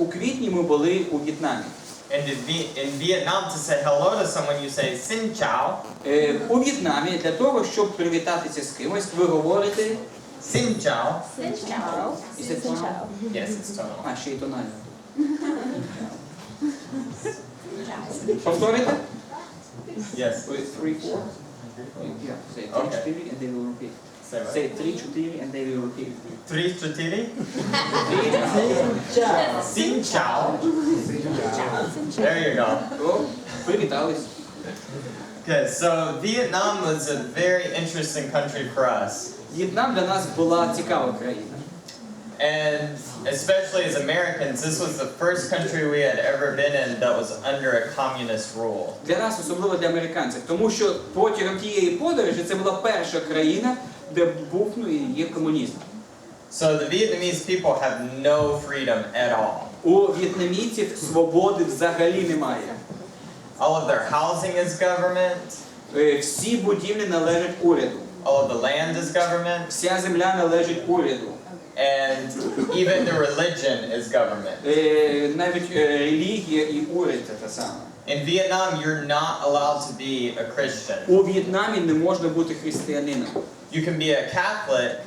у квітні ми були у В'єтнамі. And in, Vietnam, to say hello to someone, you say Xin Chào. Е, у В'єтнамі для того, щоб привітатися з кимось, ви говорите Xin Chào. Xin chào. Is it Xin tonal? chào. Yes, it's tonal. А, ще й тонально. Повторите? Yes. Three, four. Yeah, say Okay. and they will repeat. Say what? Say three, чотири, and they will repeat. Three chutiri. Three, Xin Chào. There you go. Привітались. Okay, so Vietnam was a very interesting country for us. В'єтнам для нас була цікава країна. And especially as Americans, this was the first country we had ever been in that was under a communist rule. Для нас, особливо для американців, тому що протягом тієї подорожі це була перша країна, де був ну, і є комунізм. So the Vietnamese people have no freedom at all. У в'єтнамійців свободи взагалі немає. All of their housing is government, Е, Всі будівлі належать уряду. all of the land is government, Вся земля належить уряду. and even the religion is government. Е, Навіть е, релігія і уряд це те саме. In Vietnam, you're not allowed to be a Christian. У В'єтнамі не можна бути християнином. You can be a Catholic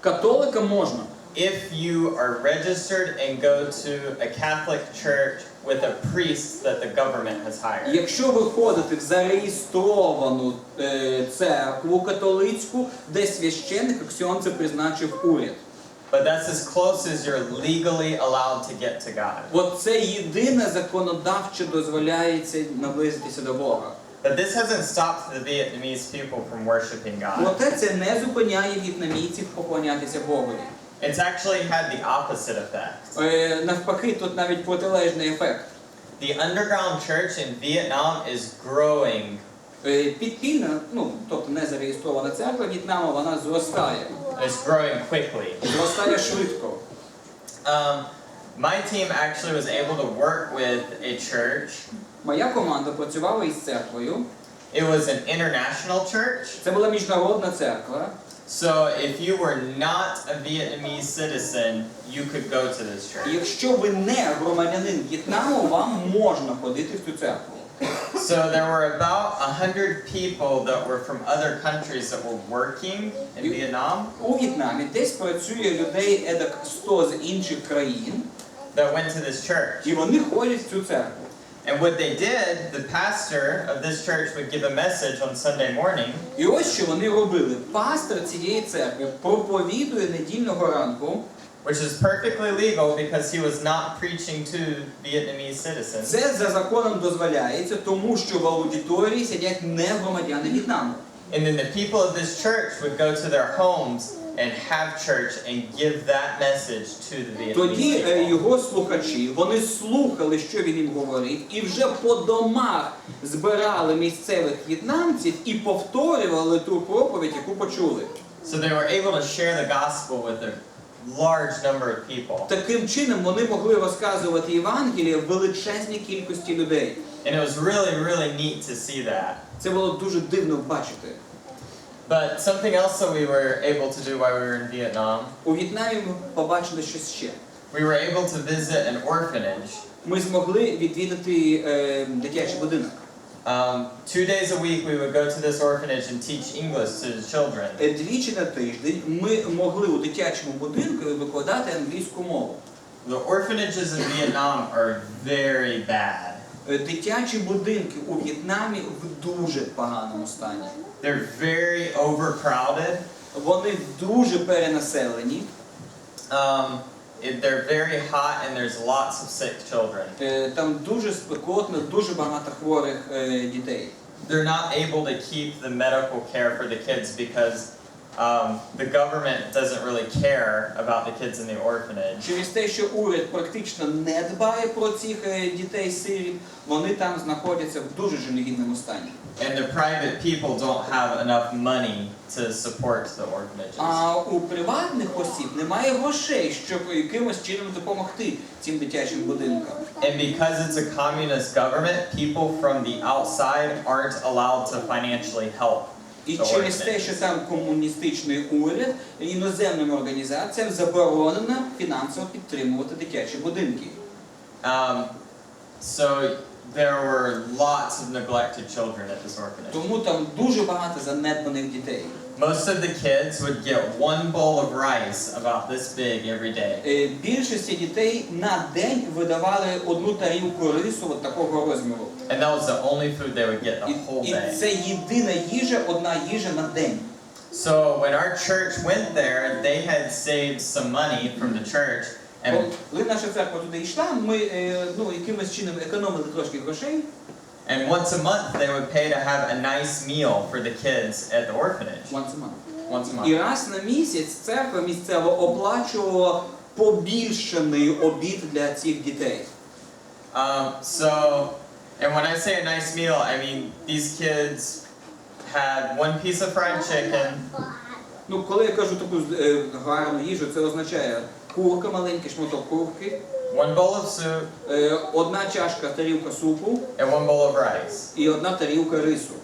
Католикам можна, if you are registered and go to a Catholic church with a priest that the government has hired. якщо ви ходите в зареєстровану е, церкву католицьку, де священник ксьон це призначив уряд. But that's as close as you're legally allowed to get to God. От це єдине законодавчо дозволяється наблизитися до Бога. But this hasn't stopped the Vietnamese people from worshiping God. Проте це не зупиняє в'єтнамійців поклонятися Богові. It's actually had the opposite effect. Е, навпаки, тут навіть протилежний ефект. The underground church in Vietnam is growing. Е, підпільна, ну тобто не зареєстрована церква В'єтнаму, вона зростає. It's growing quickly. Зростає швидко. Um, my team actually was able to work with a church. Моя команда працювала із церквою. It was an international church. Це була міжнародна церква. So if you were not a Vietnamese citizen, you could go to this church. якщо ви не громадянин В'єтнаму, вам можна ходити в цю церкву. So there were about a hundred people that were from other countries that were working in Vietnam У В'єтнамі десь працює людей едак 100 з інших країн, that went to this church. і вони ходять в цю церкву. And what they did, the pastor of this church would give a message on Sunday morning, І ось що вони робили. Пастор цієї церкви проповідує недільного ранку. which is perfectly legal because he was not preaching to Vietnamese citizens. Це за законом дозволяється, тому що в аудиторії сидять не громадяни В'єтнаму. And then the people of this church would go to their homes and have church and give that message to the Тоді Vietnamese е, people. його слухачі вони слухали, що він їм говорить, і вже по домах збирали місцевих в'єтнамців і повторювали ту проповідь, яку почули. So they were able to share the gospel with a large number of people. Таким чином вони могли розказувати Євангеліє величезній кількості людей. And it was really, really neat to see that. Це було дуже дивно бачити. But something else that we were able to do while we were in Vietnam, У В'єтнамі ми побачили щось ще. we were able to visit an orphanage. Ми змогли відвідати е, дитячий будинок. Um, two days a week, we would go to this orphanage and teach English to the children. Е, Двічі на тиждень ми могли у дитячому будинку викладати англійську мову. The orphanages in Vietnam are very bad. Е, Дитячі будинки у В'єтнамі в дуже поганому стані. They're very overcrowded. Вони дуже перенаселені. Um, they're very hot, and there's lots of sick children. Е, Там дуже спекотно, дуже багато хворих е, дітей. They're not able to keep the medical care for the kids because um, the government doesn't really care about the kids in the orphanage. Через те, що уряд практично не дбає про цих е, дітей сиріт, вони там знаходяться в дуже жалюгідному стані. And the private people don't have enough money to support the orphanages. А у приватних осіб немає грошей, щоб якимось чином допомогти цим дитячим будинкам. And because it's a communist government, people from the outside aren't allowed to financially help. І через те, що там комуністичний уряд, іноземним організаціям заборонено фінансово підтримувати дитячі будинки. Um, so there were lots of neglected children at this orphanage. Тому там дуже багато занедбаних дітей. Most of the kids would get one bowl of rice about this big every day. Е, Більшості дітей на день видавали одну тарілку рису от такого розміру. And that was the only food they would get І, the whole і day. це єдина їжа, одна їжа на день. So when our church went there, they had saved some money from the church and Коли наша церква туди йшла, ми е, ну, якимось чином економили трошки грошей. and once a month they would pay to have a nice meal for the kids at the orphanage. Once a month. Once a І month. раз на місяць церква місцево оплачувала побільшений обід для цих дітей. Um, so, and when I say a nice meal, I mean these kids had one piece of fried chicken, Ну, коли я кажу таку е, гарну їжу, це означає курка, маленький шматок курки, one bowl of soup, е, одна чашка тарілка супу and one bowl of rice. і одна тарілка рису.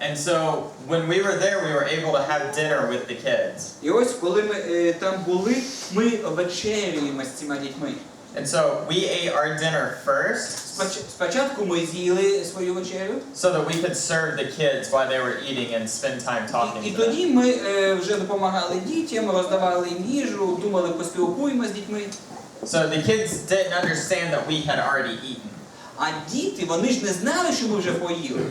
And so when we were there, we were able to have dinner with the kids. І ось коли ми е, там були, ми вечерюємо з цими дітьми. And so we ate our dinner first Споч- Спочатку ми з'їли свою вечерю, so that we could serve the kids while they were eating and spend time talking і, і to them. тоді ми е, вже допомагали дітям, роздавали їм їжу, думали, поспілкуємо з дітьми. So the kids didn't understand that we had already eaten. А діти, вони ж не знали, що ми вже поїли.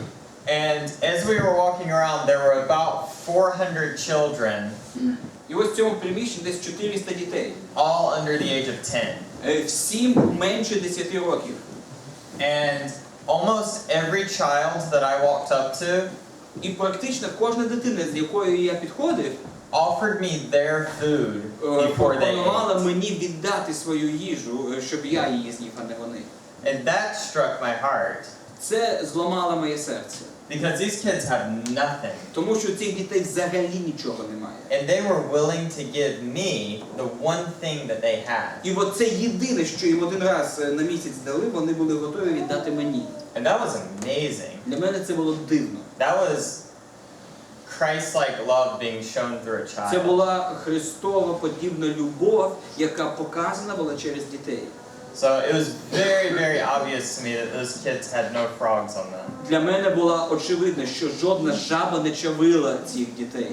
And as we were walking around, there were about 400 children, І ось в цьому приміщенні десь 400 дітей. all under the age of 10. Е, Всім менше 10 років. And almost every child that I walked up to І практично кожна дитина, з якою я підходив, offered me their food е, before they ate. мені віддати свою їжу, е, щоб я її з'їв, а не вони. And that struck my heart Це зламало моє серце. Because these kids have nothing. Тому що у цих дітей взагалі нічого немає. And they were willing to give me the one thing that they had. І от це єдине, що їм один раз е, на місяць дали, вони були готові віддати мені. And that was amazing. Для мене це було дивно. That was Christ-like love being shown through a Це child. була Христова подібна любов, яка показана була через дітей. So it was very, very obvious to me that those kids had no frogs on them. Для мене була очевидна, що жодна жаба не чавила цих дітей.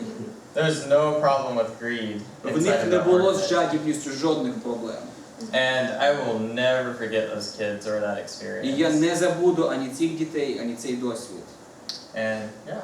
There's no problem with greed В них не було з жадібністю жодних проблем. And I will never forget those kids or that І я не забуду ані цих дітей, ані цей досвід. And yeah,